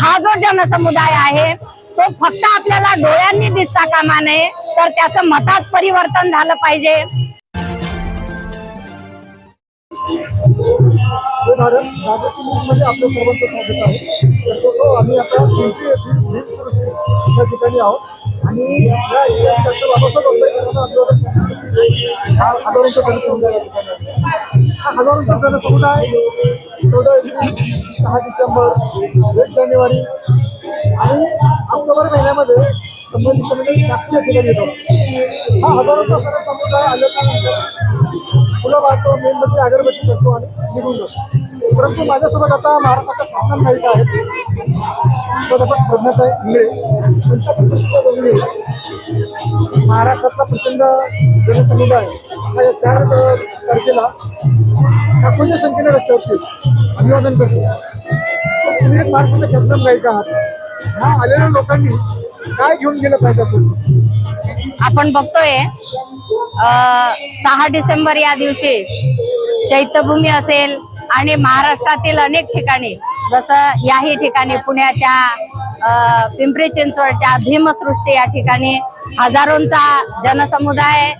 हा जो जनसमुदाय आहे तो फक्त आपल्याला डोळ्यांनी दिसता कामा नये तर त्याचं मतात परिवर्तन झालं पाहिजे. आणि हा हजारोंचा जनसमुदाय ठिकाणी आहे. हा हजारोंचा जनसमुदाय चौदा एप्रिल सहा डिसेंबर एक जानेवारी. आणि ऑक्टोबर महिन्यामध्ये संबंधित नागपूर या ठिकाणी येतो. हा हजारोंचा जनसमुदाय आल्याच्यानंतर फुलं वाहतो मेणबत्ती म्हणजे अगरबत्ती करतो आणि निघून जातो. परंतु माझ्यासोबत आता महाराष्ट्राच्या खासदार नाईक आहेत. प्राध्यापक प्रज्ञाताई इंगळे त्यांच्या प्रसिद्ध महाराष्ट्रातला प्रचंड जनसमुदाय हा या चार तारखेला लाखोंच्या संख्येने रस्त्यावरती अभिवादन करतो. तुम्ही एक महाराष्ट्राच्या खासदार गायिका आहात. ह्या आलेल्या लोकांनी काय घेऊन गेलं पाहिजे असं आपण बघतोय सहा डिसेंबर या दिवशी चैत्यभूमी असेल आणि महाराष्ट्रातील अनेक ठिकाणी जसं याही ठिकाणी पुण्याच्या पिंपरी चिंचवडच्या भीमसृष्टी या ठिकाणी हजारोंचा जनसमुदाय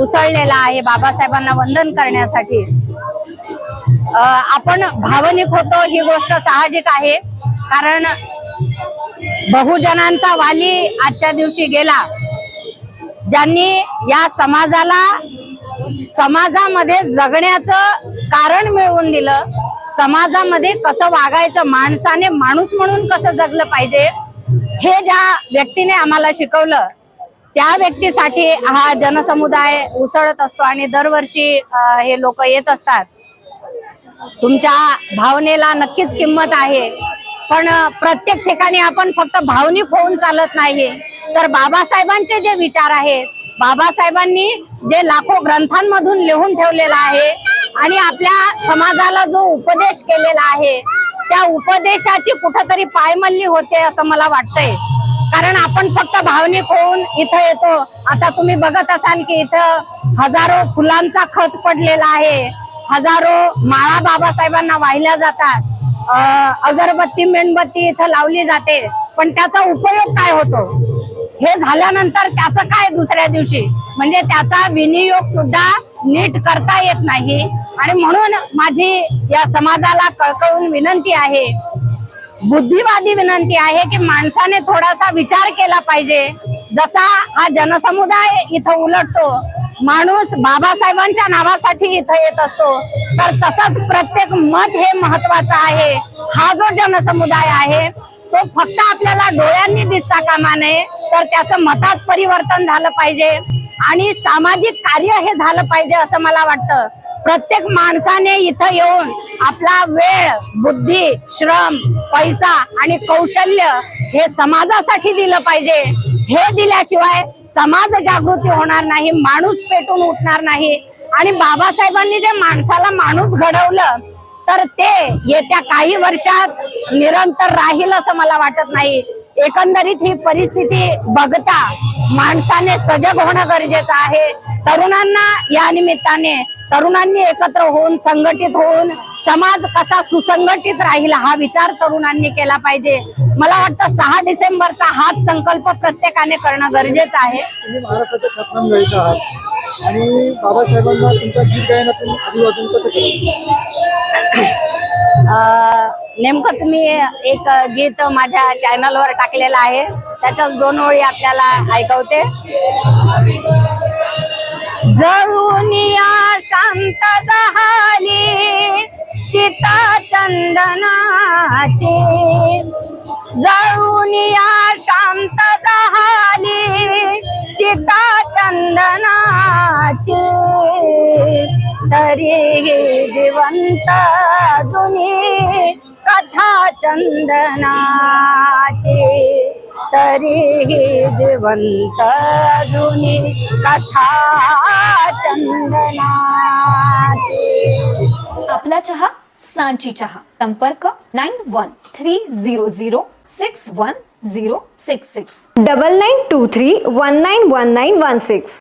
उसळलेला आहे. बाबासाहेबांना वंदन करण्यासाठी. आपण भावनिक होतो ही गोष्ट साहजिक आहे. कारण बहुजनांचा वाली आजच्या दिवशी गेला. ज्यांनी या समाजाला समाजामध्ये जगण्याचं कारण मिळवून दिलं. समाजामध्ये कसं वागायचं माणसाने माणूस म्हणून कसं जगलं पाहिजे हे ज्या व्यक्तीने आम्हाला शिकवलं त्या व्यक्तीसाठी हा जनसमुदाय उसळत असतो आणि दरवर्षी हे लोक येत असतात. तुमच्या भावनेला नक्कीच किंमत आहे. पण प्रत्येक ठिकाणी आपण फक्त भावनिक होऊन चालत नाही तर बाबासाहेबांचे जे विचार आहेत बाबासाहेबांनी जे लाखो ग्रंथांमधून लिहून ठेवलेला आहे आणि आपल्या समाजाला जो उपदेश केलेला आहे त्या उपदेशाची कुठंतरी पायमल्ली होते असं मला वाटतंय. कारण आपण फक्त भावनिक होऊन इथं येतो. आता तुम्ही बघत असाल की इथं हजारो फुलांचा खच पडलेला आहे. हजारो माळा बाबासाहेबांना वाहिल्या जातात. अगरबत्ती मेणबत्ती इथं लावली जाते. पण त्याचा उपयोग काय होतो? हे झाल्यानंतर त्याचं काय दुसऱ्या दिवशी? म्हणजे त्याचा विनियोग सुद्धा नीट करता येत नाही. आणि म्हणून माझी या समाजाला कळकळून विनंती आहे बुद्धिवादी विनंती आहे की माणसाने थोडासा विचार केला पाहिजे. जसा हा जनसमुदाय इथं उलटतो माणूस बाबासाहेबांच्या नावासाठी इथं येत असतो. तर तसंच प्रत्येक मत हे महत्वाचं आहे. हा जो जनसमुदाय आहे तो फक्त आपल्याला डोळ्यांनी दिसता कामा नये तर त्याचं मतात परिवर्तन झालं पाहिजे. आणि सामाजिक कार्य हे झालं पाहिजे असं मला वाटतं. प्रत्येक माणसाने इथं येऊन आपला वेळ बुद्धी श्रम पैसा आणि कौशल्य हे समाजासाठी दिलं पाहिजे. हे दिल्याशिवाय समाज जागृती होणार नाही माणूस पेटून उठणार नाही. आणि बाबासाहेबांनी जे माणसाला माणूस घडवलं तर ते येत्या काही वर्षात निरंतर राहील असं मला वाटत नाही. एकंदरीत ही परिस्थिती बघता माणसाने सजग होणं गरजेचं आहे. तरुणांना या निमित्ताने तरुणांनी एकत्र होऊन संघटित होऊन समाज कसा सुसंघटित राहील हा विचार तरुणांनी केला पाहिजे. मला वाटतं सहा डिसेंबरचा हाच संकल्प प्रत्येकाने करणं गरजेचं आहे. तुम्ही महाराष्ट्राच्या ख्यातनाम गायक आहात आणि बाबासाहेबांना तुमच्या गीत गायनातून अभिवादन कसं केलं अं, नेमकंच मी एक गीत माझ्या चॅनलवर टाकलेलं आहे. त्याच्याच दोन ओळी आपल्याला ऐकवते. जळून या शांत झाली चिता चंदनाची. जळून या शांत झाली चिता चंदनाची. तरी जिवंत जुनी कथा चंदनाची. तरीही जीवंत जुनी कथा चंदनाची। आपला चहा, सांची चहा. संपर्क nine one three zero zero six one zero six six. Double nine two three one nine one nine one six.